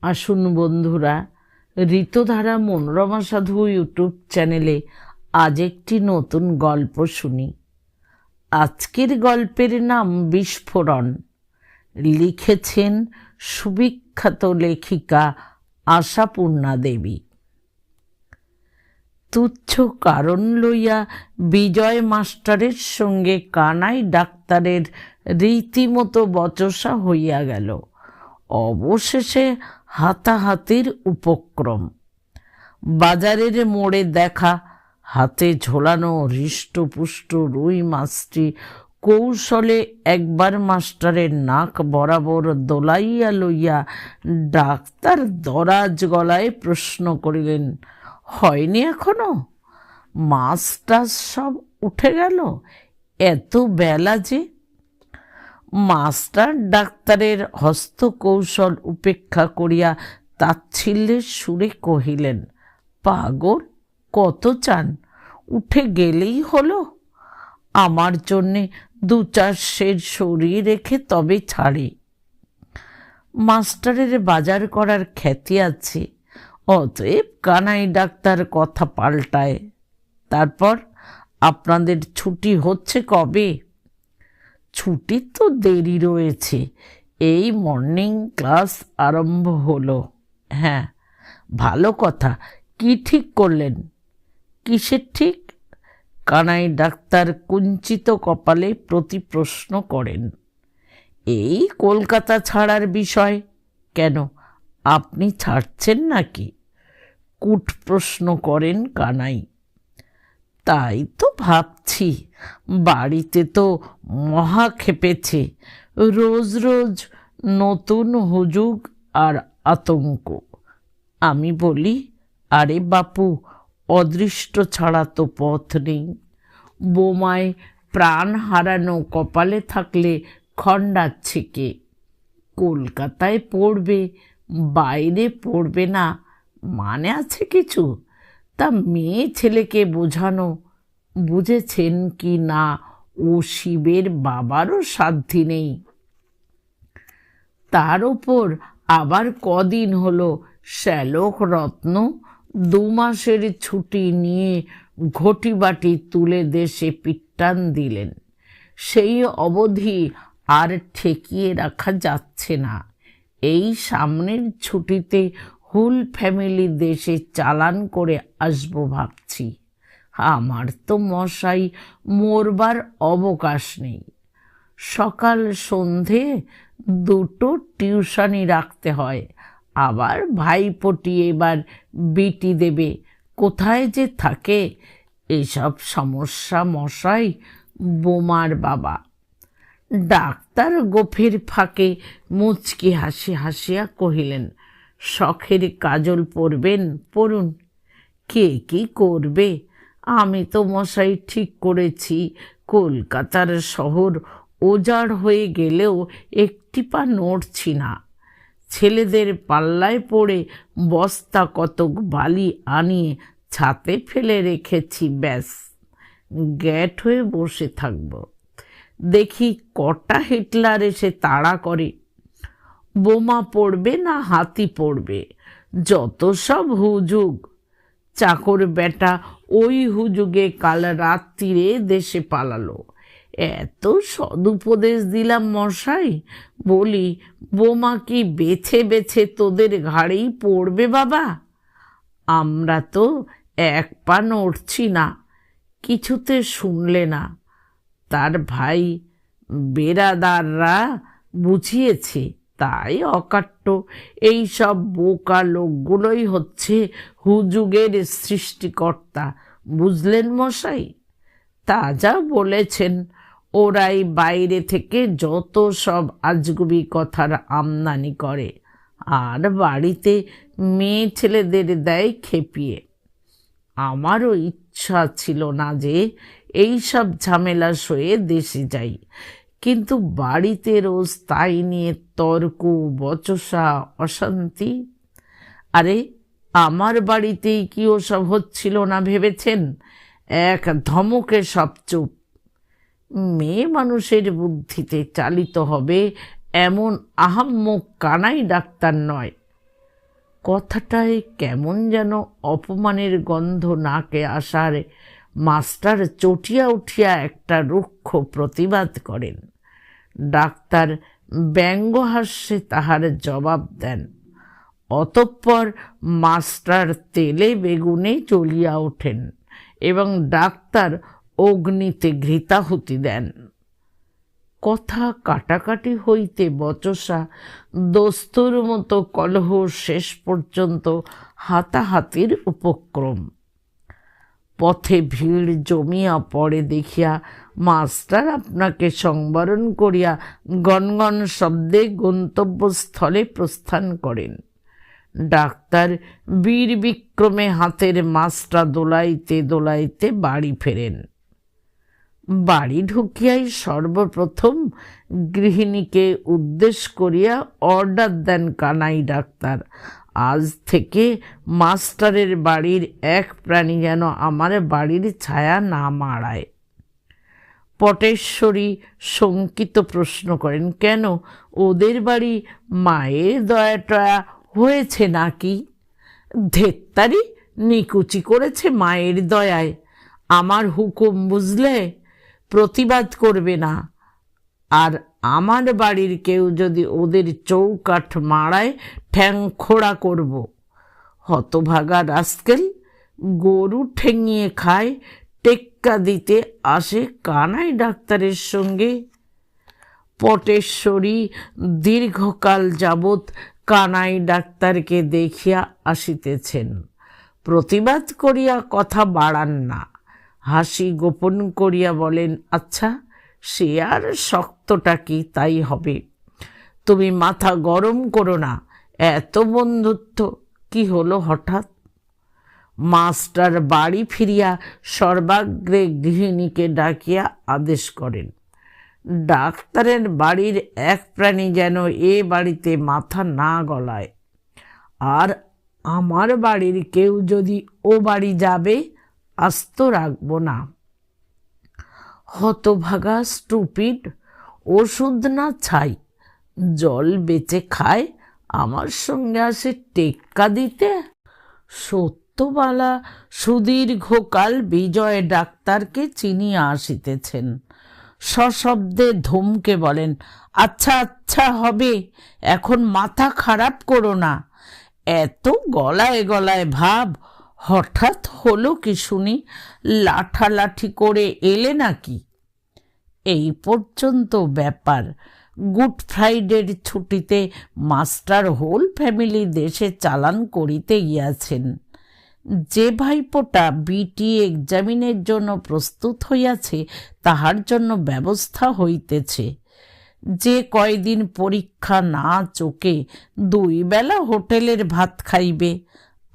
আসুন বন্ধুরা, ঋতধারা মনোরমা সাধু ইউটিউব চ্যানেলে আজ একটি নতুন গল্প শুনি। আজকের গল্পের নাম বিস্ফোরণ। লিখেছেন সুবিখ্যাত লেখিকা আশাপূর্ণা দেবী। তুচ্ছ কারণ লইয়া বিজয় মাস্টারের সঙ্গে কানাই ডাক্তারের রীতিমতো বচসা হইয়া গেল। অবশেষে হাতাহাতির উপক্রম। বাজারের মোড়ে দেখা, হাতে ঝোলানো হৃষ্টপুষ্ট রুই মাছটি কৌশলে একবার মাস্টারের নাক বরাবর দোলাইয়া লইয়া ডাক্তার দরাজ গলায় প্রশ্ন করিলেন হয়নি এখনও? মাছ টাছ সব উঠে গেল? এত বেলা যে? মাস্টার ডাক্তারের হস্তকৌশল উপেক্ষা করিয়া তাচ্ছিল্যের সুরে কহিলেন, পাগল, কত চান? উঠে গেলেই হলো। আমার জন্যে দু চার সের সরিয়ে রেখে তবে ছাড়ে। মাস্টারের বাজার করার খ্যাতি আছে। অতএব কানাই ডাক্তার কথা পাল্টায়। তারপর, আপনাদের ছুটি হচ্ছে কবে? ছুটি তো দেরি রয়েছে। এই মর্নিং ক্লাস আরম্ভ হলো। হ্যাঁ ভালো কথা। কি ঠিক করলেন? কিসের ঠিক? কানাই ডাক্তার কুঞ্চিত কপালে প্রতি প্রশ্ন করেন। এই কলকাতা ছাড়ার বিষয়? কেন? আপনি ছাড়ছেন নাকি? কুট প্রশ্ন করেন কানাই। তাই তো ভাবছি, বাড়িতে তো মহা খেপেছে। রোজ রোজ নতুন হুজুগ আর আতঙ্ক। আমি বলি, আরে বাপু, অদৃষ্ট ছাড়া তো পথ নেই। বোমায় প্রাণ হারানো কপালে থাকলে খণ্ডাচ্ছে কে? কলকাতায় পড়বে বাইরে পড়বে না মানে আছে কিছু? তা মেয়ে ছেলেকে বোঝানো। বুঝেছেন কি না? ও শিবের বাবারও সাধ্যি নেই। তার ওপর আবার কদিন হলো শ্যালক রত্ন দু মাসের ছুটি নিয়ে ঘটি বাটি তুলে দেশে পিটান দিলেন। সেই অবধি আর ঠেকিয়ে রাখা যাচ্ছে না। এই সামনের ছুটিতে হুল ফ্যামিলি দেশে চালান করে আসব ভাবছি। আমার তো মশাই, মরবার অবকাশ নেই। সকাল সন্ধে দুটো টিউশনি রাখতে হয়। আবার ভাইপটি এবার বিটি দেবে। কোথায় যে থাকে, এসব সমস্যা মশাই, বোমার বাবা। ডাক্তার গোফের ফাঁকে মুচকি হাসি হাসিয়া কহিলেন, শখের কাজল পরবেন, পড়ুন। কে কি করবে? আমি তো মশাই ঠিক করেছি। কলকাতার শহর ওজাড় হয়ে গেলেও একটি পা নড়ছি না। ছেলেদের পাল্লায় পড়ে বস্তা কতক বালি আনিয়ে ছাতে ফেলে রেখেছি, ব্যাস। গ্যাট হয়ে বসে থাকব। দেখি কটা হিটলার এসে তাড়া করে। বোমা পড়বে না হাতি পড়বে, যত সব হুজুগ। চাকর বেটা ওই হুজুগে কাল রাত্রিরে দেশে পালালো। এত সদুপদেশ দিলাম মশাই, বলি, বোমা কি বেছে বেছে তোদের ঘাড়েই পড়বে বাবা? আমরা তো এক পা নড়ছি না, কিছুতে শুনলে না। তার ভাই বেরাদাররা বুঝিয়েছে, তাই অকাট্য। এই সব বোকা লোকগুলোই হচ্ছে হুযুগের সৃষ্টিকর্তা, বুঝলেন মশাই? তা যা বলেছেন, ওরাই বাইরে থেকে যত সব আজগুবি কথার আমদানি করে, আর বাড়িতে মেয়ে ছেলেদের দেয় খেপিয়ে। আমারও ইচ্ছা ছিল না যে এই সব ঝামেলা সয়ে দেশে যাই। কিন্তু বাড়িতে রোজ তাই নিয়ে তর্ক, বচসা, অশান্তি। আরে, আমার বাড়িতেই কি ওসব হচ্ছিল না ভেবেছেন? এক ধমকে সব চুপ। মেয়ে মানুষের বুদ্ধিতে চালিত হবে এমন আহাম্মক কানাই ডাক্তার নয়। কথাটায় কেমন যেন অপমানের গন্ধ নাকে আসার মাস্টার চটিয়া উঠিয়া একটা রুক্ষ প্রতিবাদ করেন। ডাক্তার ব্যঙ্গহাস্যে তাহার জবাব দেন, অতঃপর মাস্টার তেলে বেগুনে চলিয়া ওঠেন এবং ডাক্তার অগ্নিতে ঘৃতাহুতি দেন। কথা কাটাকাটি হইতে বচসা, দস্তুর মতো কলহ শেষ পর্যন্ত হাতাহাতির উপক্রম। পথে ভিড় জমিয়া পড়ে দেখিয়া মাস্টার আপনাকে সংবরণ করিয়া গনগন শব্দে গন্তব্যস্থলে প্রস্থান করেন। ডাক্তার বীর বিক্রমে হাতের মাছটা দোলাইতে দোলাইতে বাড়ি ফেরেন। বাড়ি ঢুকিয়াই সর্বপ্রথম গৃহিণীকে উদ্দেশ করিয়া অর্ডার দেন কানাই ডাক্তার। আজ থেকে মাস্টারের বাড়ির এক প্রাণী যেন আমার বাড়ির ছায়া না মারায় পটেশ্বরী শঙ্কিত প্রশ্ন করেন, কেন? ওদের বাড়ি মায়ের দয়া টয়া হয়েছে নাকি? ধেত্তারি নিকুচি করেছে মায়ের দয়ায়। আমার হুকুম বুঝলে প্রতিবাদ করবে না। আর আমার বাড়ির কেউ যদি ওদের চৌকাঠ মারায় ঠ্যাং খোড়া করব। হতভাগা রাস্কেল গরু ঠেঙিয়ে খায়, টেক্কা দিতে আসে কানাই ডাক্তারের সঙ্গে। পটেশ্বরী দীর্ঘকাল যাবৎ কানাই ডাক্তারকে দেখিয়া আসিতেছেন। প্রতিবাদ করিয়া কথা বাড়ান না। হাসি গোপন করিয়া বলেন আচ্ছা সে আর শক্তটা কি তাই হবে? তুমি মাথা গরম করো না, এত বন্ধুত্ব, কি হলো হঠাৎ? মাস্টার বাড়ি ফিরিয়া সর্বাগ্রে গৃহিণীকে ডাকিয়া আদেশ করেন, ডাক্তারের বাড়ির এক প্রাণী যেন এ বাড়িতে মাথা না গলায়। আর আমার বাড়ির কেউ যদি ও বাড়ি যাবে আস্ত রাখব না। হতভাগা স্টুপিড ওষুধ না ছাই, জল বেচে খায়, আমার সঙ্গে আসে টেক্কা দিতে। সত্যবালা সুদীর্ঘকাল বিজয় ডাক্তারকে চিনিয়া আসিতেছেন। সশব্দে ধমকে বলেন আচ্ছা আচ্ছা হবে, এখন মাথা খারাপ করো না। এত গলায় গলায় ভাব হঠাৎ হলো কি শুনি? লাঠালাঠি করে এলে নাকি? এই পর্যন্ত ব্যাপার। গুড ফ্রাইডের ছুটিতে মাস্টার হোল ফ্যামিলি দেশে চালান করিতে গিয়াছেন। যে ভাইপোটা বিটি এক্সামিনের জন্য প্রস্তুত হইয়াছে, তাহার জন্য ব্যবস্থা হইতেছে। যে কয়দিন পরীক্ষা না চোখে দুই বেলা হোটেলের ভাত খাইবে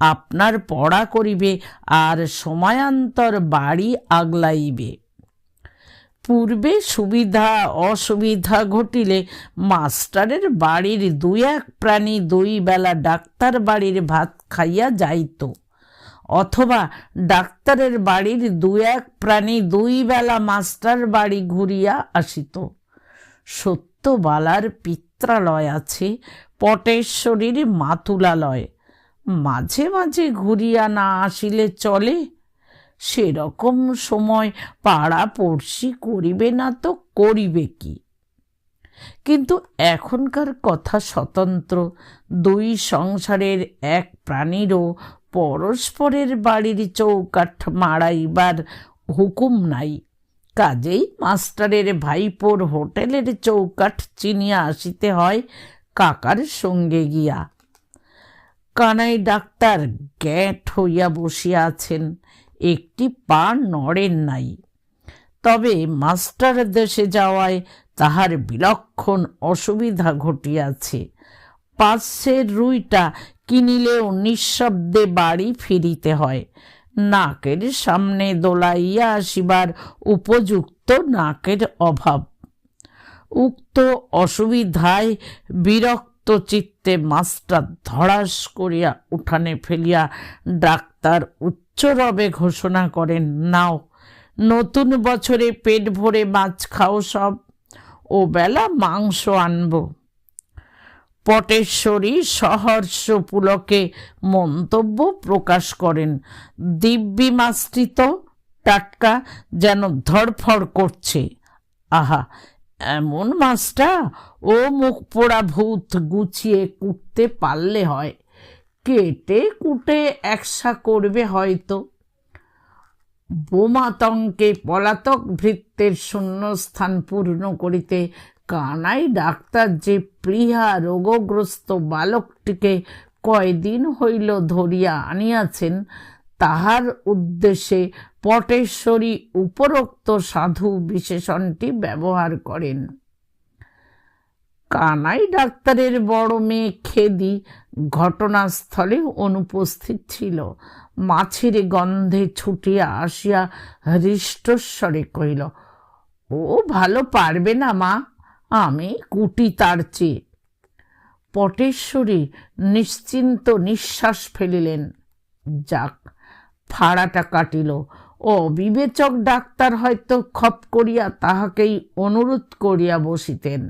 আপনার পড়া করিবে আর সময়ান্তর বাড়ি আগলাইবে। পূর্বে সুবিধা অসুবিধা ঘটিলে মাস্টারের বাড়ির দুই এক প্রাণী দুই বেলা ডাক্তার বাড়ির ভাত খাইয়া যাইত, অথবা ডাক্তারের বাড়ির দু এক প্রাণী দুই বেলা মাস্টার বাড়ি ঘুরিয়া আসিত। সত্যবালার পিত্রালয় আছে, পটেশ্বরীর মাতুলালয়। মাঝে মাঝে ঘুরিয়া না আসিলে চলে? সেরকম সময় পাড়া পড়শি করিবে না তো করিবে কি? কিন্তু এখনকার কথা স্বতন্ত্র। দুই সংসারের এক প্রাণীরও পরস্পরের বাড়ির চৌকাঠ মারাইবার হুকুম নাই। কাজেই মাস্টারের ভাইপোর হোটেলের চৌকাঠ চিনিয়া আসিতে হয় কাকার সঙ্গে গিয়া। কানাই ডাক্তার গ্যাট হইয়া বসিয়া আছেন, একটি পা নড়েন নাই। তবে মাস্টার দেশে যাওয়ায় তাহার বিলক্ষণ অসুবিধা ঘটিয়াছে। পাশের রুইটা কিনিলেও নিঃশব্দে বাড়ি ফিরিতে হয়। নাকের সামনে দোলাইয়া আসিবার উপযুক্ত নাকের অভাব। উক্ত অসুবিধায় বিরক্ত চিত্তে মাস্টার ধড়াস করিয়া উঠানে ফেলিয়া ডাক্তার উচ্চরবে ঘোষণা করেন, নাও, নতুন বছরে পেট ভরে মাছ খাও সব ও বেলা মাংস আনব। পটেশ্বরী সহর্ষ পুলকে মন্তব্য প্রকাশ করেন, দিব্যি মাছটি তো টাটকা যেন ধরফড় করছে। আহা এমন মাছটা? ও মুখ পোড়া ভূত গুছিয়ে কুটতে পারলে হয়। কেটে কুটে একসা করবে হয়তো। বোমাতঙ্কে পলাতক ভৃত্যের শূন্যস্থান পূর্ণ করিতে কানাই ডাক্তার যে প্রিয়া রোগগ্রস্ত বালকটিকে কয়দিন হইল ধরিয়া আনিয়াছেন তাহার উদ্দেশ্যে পটেশ্বরী উপরোক্ত সাধু বিশেষণটি ব্যবহার করেন। কানাই ডাক্তারের বড় মেয়ে খেদি ঘটনাস্থলে অনুপস্থিত ছিল। মাছের গন্ধে ছুটিয়া আসিয়া হৃষ্টস্বরে কহিল, ও ভালো পারবে না মা, আমি কুটি তার চেয়ে। পটেশ্বরী নিশ্চিন্ত নিঃশ্বাস ফেলিলেন। যাক ফাড়াটা কাটিল। ও, বিবেচক ডাক্তার হয়তো খপ করিয়া তাহাকেই অনুরোধ করিয়া বসিতেন।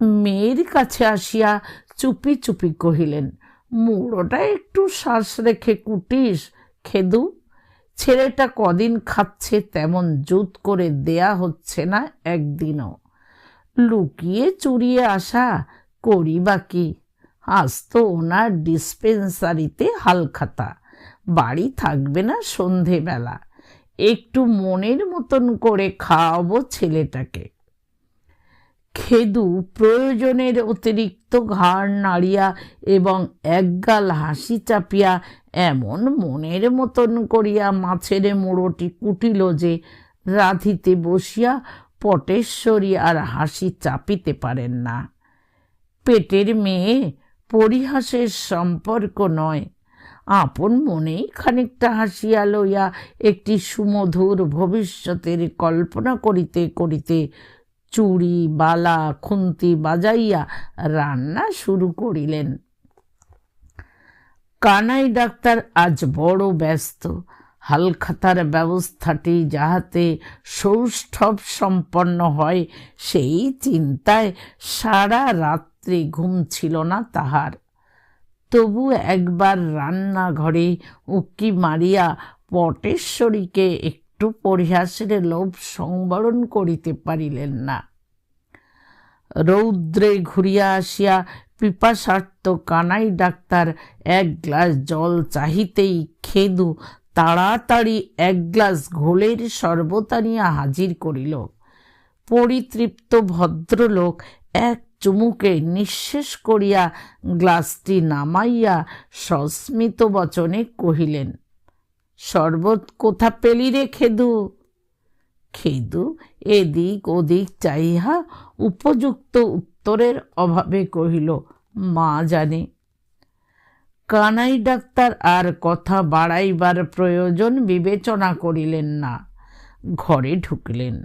মেয়ের কাছে আসিয়া চুপি চুপি কহিলেন, মুড়োটা একটু শ্বাস রেখে কুটিস, খেদু। ছেলেটা কদিন খাচ্ছে তেমন জুত করে দেয়া হচ্ছে না একদিনও। লুকিয়ে চুরিয়ে আসা করি বা কি? আজ তো ওনার ডিসপেন্সারিতে হালখাতা। বাড়ি থাকবে না সন্ধেবেলা। একটু মনের মতন করে খাওয়াবো ছেলেটাকে। খেদু প্রয়োজনের অতিরিক্ত ঘাড় নাড়িয়া এবং একগাল হাসি চাপিয়া এমন মনের মতন করিয়া মাছের মোড়টি কুটিল যে রাধিতে বসিয়া পটেশ্বরী আর হাসি চাপিতে পারেন না। পেটের মেয়ে পরিহাসের সম্পর্ক নয়। আপন মনেই খানিকটা হাসিয়া লইয়া একটি সুমধুর ভবিষ্যতের কল্পনা করিতে করিতে চুড়ি, বালা, খুন্তি বাজাইয়া রান্না শুরু করিলেন। কানাই ডাক্তার আজ বড় ব্যস্ত। হালখাতার ব্যবস্থাটি যাহাতে সৌষ্ঠব সম্পন্ন হয়, সেই চিন্তায় সারা রাত্রি ঘুম ছিল না তাহার। তবু একবার রান্নাঘরে উকি মারিয়া পটেশ্বরীকে একটু পরিহাসের লোভ সংবরণ করিতে পারিলেন না। রৌদ্রে ঘুরিয়া আসিয়া পিপাসার্থ কানাই ডাক্তার এক গ্লাস জল চাহিতেই খেদু তাড়াতাড়ি এক গ্লাস ঘোলের শরবত আনিয়া হাজির করিল। পরিতৃপ্ত ভদ্রলোক এক চুমুকে নিঃশেষ করিয়া গ্লাসটি নামাইয়া সস্মিত বচনে কহিলেন, শরবত কোথা পেলি রে খেদু? খেদু এদিক ওদিক চাইহা উপযুক্ত উত্তরের অভাবে কহিল, মা জানে। কানাই ডাক্তার আর কথা বাড়াইবার প্রয়োজন বিবেচনা করিলেন না। ঘরে ঢুকলেন।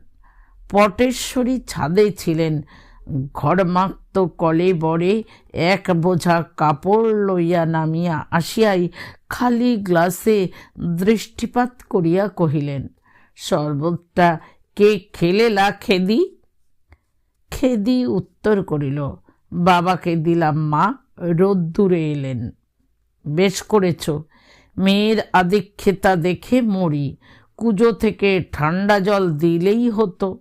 পটেশ্বরী ছাদে ছিলেন। ঘরমাক্ত কলে বরে এক বোঝা কাপড় লইয়া নামিয়া আসিয়াই খালি গ্লাসে দৃষ্টিপাত করিয়া কহিলেন শরবতটা কে খেলেলা খেদি? খেদি উত্তর করিল, বাবাকে দিলাম মা, রোদ্দুরে এলেন। বেশ করেছ, মেয়ের আদিক্ষেতা দেখে মরি, কুজো থেকে ঠান্ডা জল দিলেই হতো।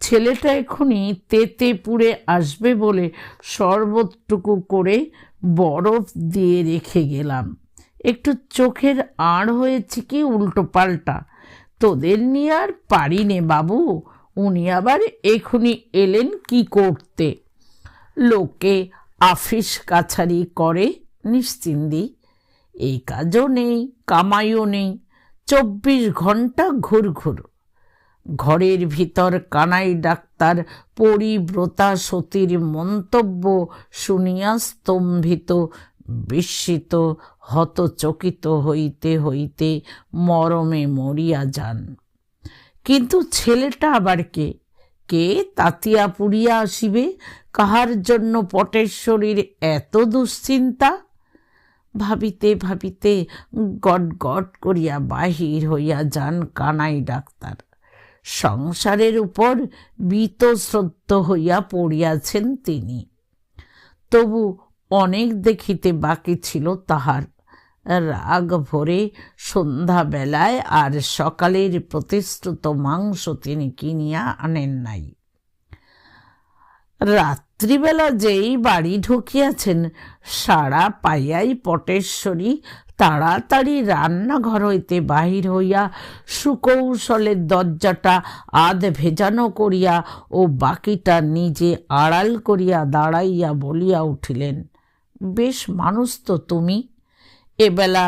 ছেলেটা এখনই তেতে পুড়ে আসবে বলে শরবতটুকু করে বরফ দিয়ে রেখে গেলাম। একটু চোখের আড় হয়েছে কি উল্টো পাল্টা। তোদের নিয়ে আর পারি নে বাবু, উনি আবার এখনই এলেন কি করতে। লোকে আফিস কাছারি করে নিশ্চিন্দি। এই কাজও নেই, কামাইও নেই, চব্বিশ ঘণ্টা ঘুর ঘুর ঘরের ভিতর কানাই ডাক্তার পরিব্রতা সতীর মন্তব্য শুনিয়া স্তম্ভিত, বিস্মিত, হতচকিত হইতে হইতে মরমে মরিয়া যান। কিন্তু ছেলেটা আবার কে? কে তাতিয়া পুড়িয়া আসিবে? কাহার জন্য পটেশ্বরীর এত দুশ্চিন্তা? ভাবিতে ভাবিতে গট গট করিয়া বাহির হইয়া যান কানাই ডাক্তার। সংসারের উপর বীতশ্রদ্ধ হইয়া পড়িয়াছেন তিনি। তবু অনেক দেখিতে বাকি ছিল তাহার। রাগ ভরে সন্ধ্যাবেলায় আর সকালের প্রতিশ্রুত মাংস তিনি কিনিয়া আনেন নাই। রাত্রিবেলা যেই বাড়ি ঢুকিয়াছেন, সাড়া পাইয়াই পটেশ্বরী তাড়াতাড়ি রান্নাঘর হইতে বাহির হইয়া সুকৌশলের দরজাটা আধ ভেজানো করিয়া ও বাকিটা নিজে আড়াল করিয়া দাঁড়াইয়া বলিয়া উঠিলেন, বেশ মানুষ তো তুমি। এবেলা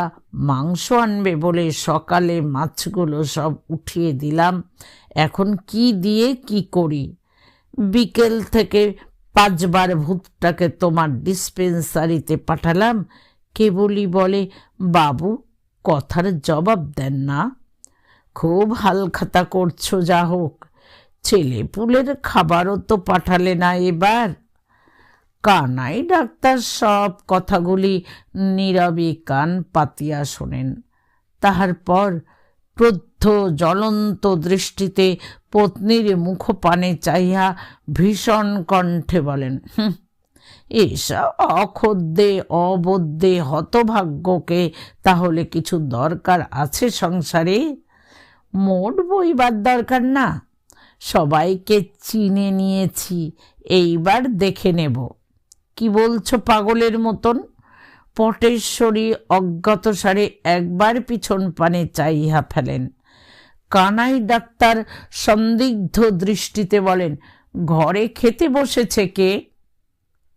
মাংস আনবে বলে সকালে মাছগুলো সব উঠিয়ে দিলাম, এখন কি দিয়ে কি করি? বিকেল থেকে পাঁচবার ভূতটাকে তোমার ডিসপেন্সারিতে পাঠালাম কেবলই বলে, বাবু, কথার জবাব দেন না। খুব হালখাতা করছ, যা হোক। ছেলেপুলের খাবারও তো পাঠালে না এবার। কানাই ডাক্তার সব কথাগুলি নীরবে কান পাতিয়া শোনেন। তাহার পর ক্রুদ্ধ, জ্বলন্ত দৃষ্টিতে পত্নীর মুখপানে চাইয়া ভীষণ কণ্ঠে বলেন এসব অখদ্যে অবদ্যে হতভাগ্যকে তাহলে কিছু দরকার আছে সংসারে? মোট বইবার দরকার না। সবাইকে চিনে নিয়েছি, এইবার দেখে নেব। কি বলছো পাগলের মতন? পটেশ্বরী অজ্ঞাতসারে একবার পিছন পানে চাইহা ফেলেন। কানাই ডাক্তার সন্দিগ্ধ দৃষ্টিতে বলেন, ঘরে খেতে বসেছে কে?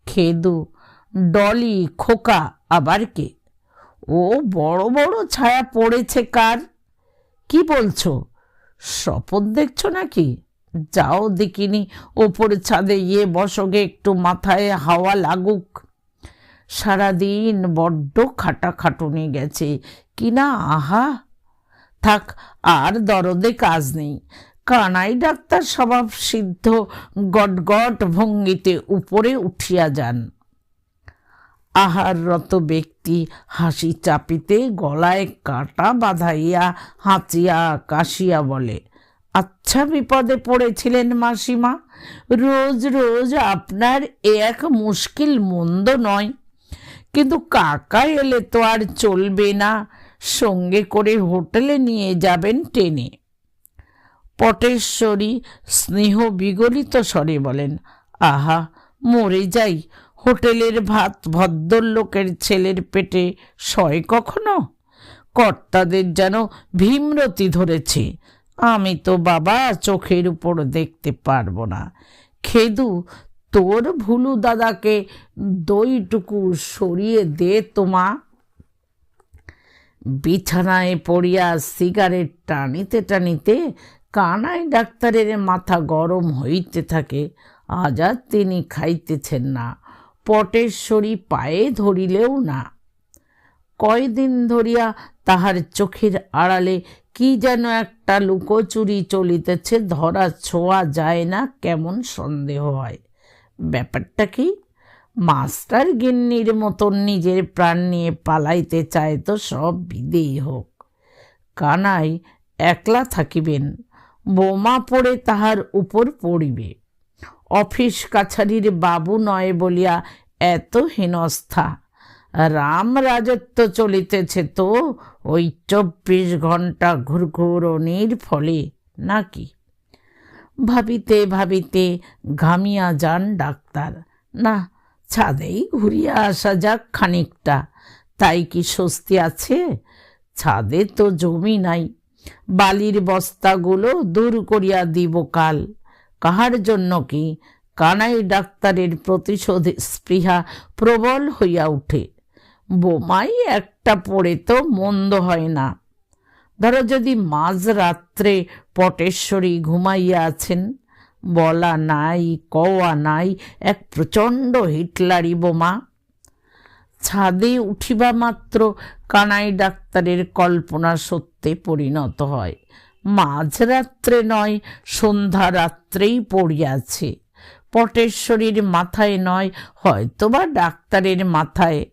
খেদু, ডলি, খোকা, আবার কে? ও বড় বড় ছায়া পড়েছে কার? কি বলছো? শপথ দেখছ নাকি? যাও দেখিনি ওপরে ছাদে গিয়ে বসগে একটু মাথায় হাওয়া লাগুক। সারাদিন বড্ড খাটাখাটুনি গেছে। কিনা আহা! থাক, আর দরদে কাজ নেই। কানাই ডাক্তার স্বভাব সিদ্ধ, গটগট ভঙ্গিতে উপরে উঠিয়া যান। আহাররত ব্যক্তি হাসি চাপিতে গলায় কাটা বাঁধাইয়া হাঁচিয়া কাশিয়া বলে আচ্ছা বিপদে পড়েছিলেন মাসিমা, রোজ রোজ আপনার এ এক মুশকিল মন্দ নয়। কিন্তু কাকা এলে তো আর চলবে না, সঙ্গে করে হোটেলে নিয়ে যাবেন টেনে। পটেশ্বরী স্নেহ বিগলিত স্বরে বলেন, আহা, মরে যাই। হোটেলের ভাত ভদ্রলোকের ছেলের পেটে সয় কখনো? কর্তাদের যেন ভীমরতি ধরেছে। আমি তো বাবা চোখের উপর দেখতে পারব না। খেদু, তোর ভুলু দাদাকে দইটুকু সরিয়ে দে তোমা বিছানায় পড়িয়া সিগারেট টানিতে টানিতে কানাই ডাক্তারের মাথা গরম হইতে থাকে, আজ আর তিনি খাইতেছেন না। পটেশ্বরী পায়ে ধরিলেও না। কয়দিন ধরিয়া তাহার চোখের আড়ালে কি যেন একটা লুকোচুরি চলিতেছে, ধরা ছোঁয়া যায় না, কেমন সন্দেহ হয়। ব্যাপারটা কি? মাস্টার গিন্নির মতন নিজের প্রাণ নিয়ে পালাইতে চায় তো সব বিদেই হোক। কানাই একলা থাকিবেন বোমা পড়ে তাহার উপর পড়িবে। অফিস কাছারির বাবু নয় বলিয়া এত হেনস্থা। রাম রাজত্ব চলিতেছে তো, ওই চব্বিশ ঘণ্টা ঘুরঘুরনির ফলে, নাকি? ভাবিতে ভাবিতে ঘামিয়া যান ডাক্তার। না, ছাদেই ঘুরিয়া আসা যাক খানিকটা। তাই কি স্বস্তি আছে? ছাদে তো জমি নাই। বালির বস্তাগুলো দূর করিয়া দিব কাল। কাহার জন্য কি? কানাই ডাক্তারের প্রতিশোধ স্পৃহা প্রবল হইয়া উঠে। বোমাই একটা পড়ে তো মন্দ হয় না। ধরো যদি মাঝ রাত্রে পটেশ্বরী ঘুমাইয়া আছেন, বলা নাই, কওয়া নাই, এক প্রচণ্ড হিটলারি বোমা। ছাদে উঠিবা মাত্র কানাই ডাক্তারের কল্পনা সত্যে পরিণত হয়। মাঝরাত্রে নয়, সন্ধ্যা রাত্রেই পড়িয়াছে। পটেশ্বরীর মাথায় নয়, হয়তোবা ডাক্তারের মাথায়।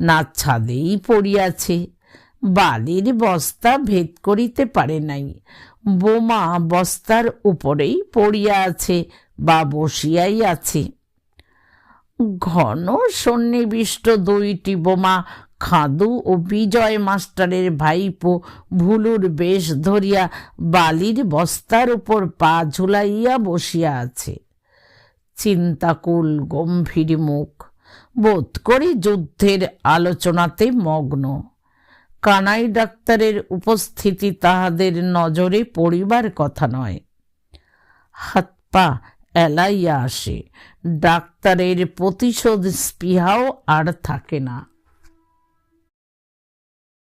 না ছাদেই পড়িয়াছে। বালির বস্তা ভেদ করিতে পারে নাই। বোমা বস্তার উপরেই পড়িয়া আছে বা বসিয়াই আছে। ঘন সন্নিবিষ্ট দুইটি বোমা, খাদু ও বিজয় মাস্টারের ভাইপো ভুলুর বেশ ধরিয়া বালির বস্তার উপর পা ঝুলাইয়া বসিয়া আছে। চিন্তাকুল গম্ভীর মুখ, বোধ করি যুদ্ধের আলোচনাতে মগ্ন। কানাই ডাক্তারের উপস্থিতি তাহাদের নজরে পড়িবার কথা নয়। হাত পা এলাইয়া আসে ডাক্তারের প্রতিশোধ স্পৃহাও আর থাকে না।